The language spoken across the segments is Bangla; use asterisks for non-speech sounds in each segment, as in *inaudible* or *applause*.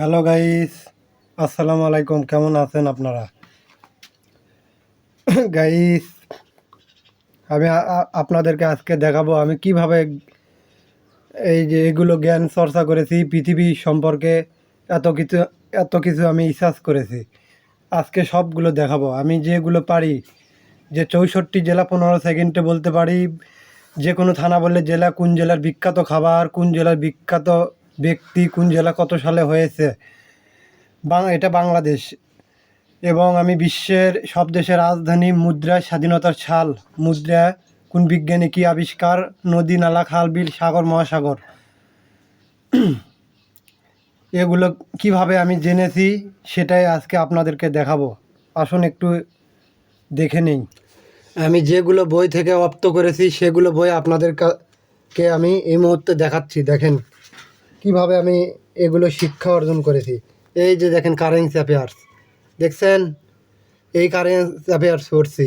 হ্যালো গাইস আসসালামু আলাইকুম কেমন আছেন আপনারা? *coughs* গাইস আমি আপনাদেরকে আজকে দেখাবো আমি কীভাবে এই যে এগুলো জ্ঞান চর্চা করেছি, পৃথিবী সম্পর্কে এত কিছু এত কিছু আমি রিসার্চ করেছি। আজকে সবগুলো দেখাবো। আমি যেগুলো পারি, যে চৌষট্টি জেলা পনেরো সেকেন্ডে বলতে পারি, যে কোনো থানা বললে জেলা, কোন জেলার বিখ্যাত খাবার, কোন জেলার বিখ্যাত ব্যক্তি কোন জেলা কত সালে হয়েছে? এটা বাংলাদেশ। এবং আমি বিশ্বের সব দেশের রাজধানী মুদ্রা স্বাধীনতার ছাল। মুদ্রা কোন বিজ্ঞানী কী আবিষ্কার? নদী, নালা, খাল, বিল, সাগর, মহাসাগর। এগুলো কীভাবে আমি জেনেছি সেটাই আজকে আপনাদেরকে দেখাবো। আসুন একটু দেখে নিই। আমি যেগুলো বই থেকে অপ্ত করেছি, সেগুলো বই আপনাদের কা- কে আমি এই মুহূর্তে দেখাচ্ছি। দেখেন। কীভাবে আমি এগুলো শিক্ষা অর্জন করেছি? এই যে দেখেন কারেন্স অ্যাফেয়ার্স দেখছেন? এই কারেন্স অ্যাফেয়ার্স পড়ছি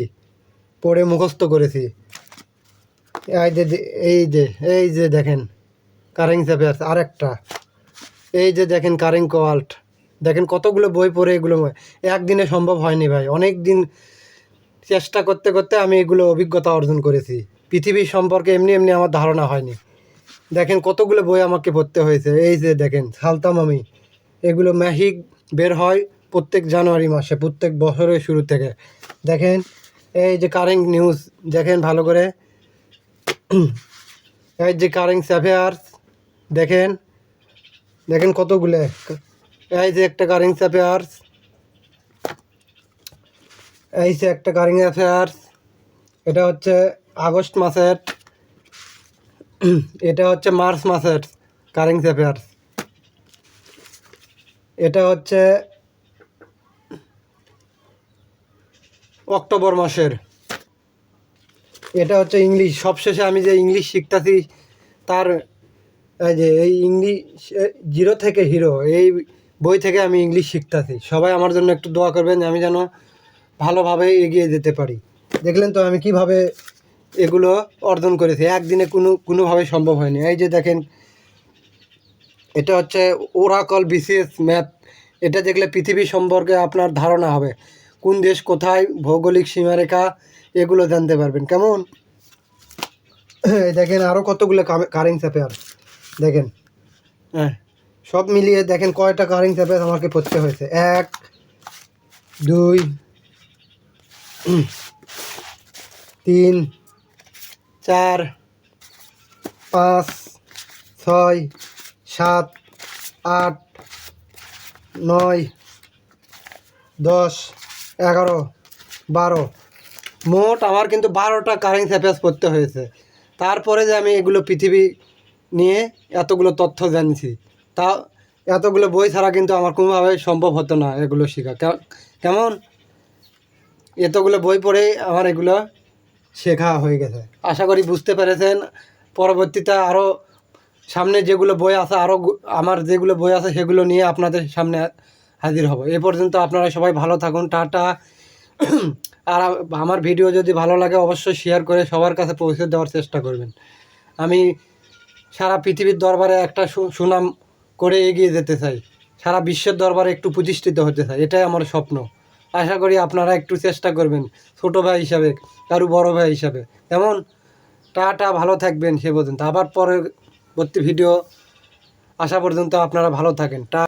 পড়ে মুখস্থ করেছি। এই যে এই যে এই যে দেখেন কারেন্স অ্যাফেয়ার্স আর একটা এই যে দেখেন কারেন্ট ওয়ার্ল্ড দেখেন কতগুলো বই পড়ে এগুলো একদিনে সম্ভব হয়নি ভাই। অনেক দিন চেষ্টা করতে করতে আমি এগুলো অভিজ্ঞতা অর্জন করেছি। পৃথিবী সম্পর্কে এমনি এমনি আমার ধারণা হয়নি। দেখেন কতগুলো বই আমাকে পড়তে হয়েছে। এই যে দেখেন, সালতাম আমি। এগুলো ম্যাহিক বের হয় প্রত্যেক জানুয়ারি মাসে, প্রত্যেক বছরের শুরু থেকে। দেখেন, এই যে কারেন্ট নিউজ দেখেন ভালো করে। *clears throat* এই যে কারেন্ট অ্যাফেয়ার্স দেখেন দেখেন কতগুলো। এই যে একটা কারেন্ট অ্যাফেয়ার্স এই যে একটা কারেন্ট অ্যাফেয়ার্স এটা হচ্ছে আগস্ট মাসের। *clears throat* এটা হচ্ছে মার্চ মাসের কারেন্ট অ্যাফেয়ার্স এটা হচ্ছে অক্টোবর মাসের। এটা হচ্ছে ইংলিশ। সবশেষে আমি যে ইংলিশ শিখতেছি, তার যে এই ইংলিশ জিরো থেকে হিরো, এই বই থেকে আমি ইংলিশ শিখতেছি। সবাই আমার জন্য একটু দোয়া করবেন আমি যেন ভালোভাবে এগিয়ে যেতে পারি। দেখলেন তো আমি কীভাবে এগুলো অর্জন করেছি। একদিনে কোনো, কোনোভাবে সম্ভব হয়নি। এই যে দেখেন, এটা হচ্ছে ওরাকল বিসিএস ম্যাপ এটা দেখলে পৃথিবী সম্পর্কে আপনার ধারণা হবে। কোন দেশ কোথায়, ভৌগোলিক সীমারেখা, এগুলো জানতে পারবেন। কেমন? দেখেন আরও কতগুলো কারেন্ট অ্যাফেয়ার। দেখেন হ্যাঁ সব মিলিয়ে দেখেন, কয়টা কারেন্ট অ্যাফেয়ার আমাকে পড়তে হয়েছে? এক, দুই তিন চার, পাঁচ, ছয়, সাত, আট, নয়, দশ, এগারো, বারো। মোট আমার কিন্তু বারোটা কারেন্ট অ্যাফেয়ার্স পড়তে হয়েছে। তারপরে যে আমি এগুলো পৃথিবী নিয়ে এতগুলো তথ্য জানছি, তা এতগুলো বই ছাড়া কিন্তু আমার কোনোভাবে সম্ভব হতো না এগুলো শেখা। কেমন? এতগুলো বই পড়েই আমার এগুলো শেখা হয়ে গেছে। আশা করি বুঝতে পেরেছেন। পরবর্তীতে আরও সামনে যেগুলো বই আছে আরও আমার যেগুলো বই আছে, সেগুলো নিয়ে আপনাদের সামনে হাজির হব। এ পর্যন্ত আপনারা সবাই ভালো থাকুন। টাটা। *clears throat* আর আমার ভিডিও যদি ভালো লাগে, অবশ্যই শেয়ার করে সবার কাছে পৌঁছে দেওয়ার চেষ্টা করবেন। আমি সারা পৃথিবীর দরবারে একটা সুনাম করে এগিয়ে যেতে চাই। সারা বিশ্বের দরবারে একটু প্রতিষ্ঠিত হতে চাই। এটাই আমার স্বপ্ন। আশা করি আপনারা একটু চেষ্টা করবেন, ছোটো ভাই হিসাবে, কারু বড় ভাই হিসাবে। এমন, টাটা, ভালো থাকবেন, সে পর্যন্ত। আবার পরবর্তী ভিডিও আসা পর্যন্ত আপনারা ভালো থাকেন। টা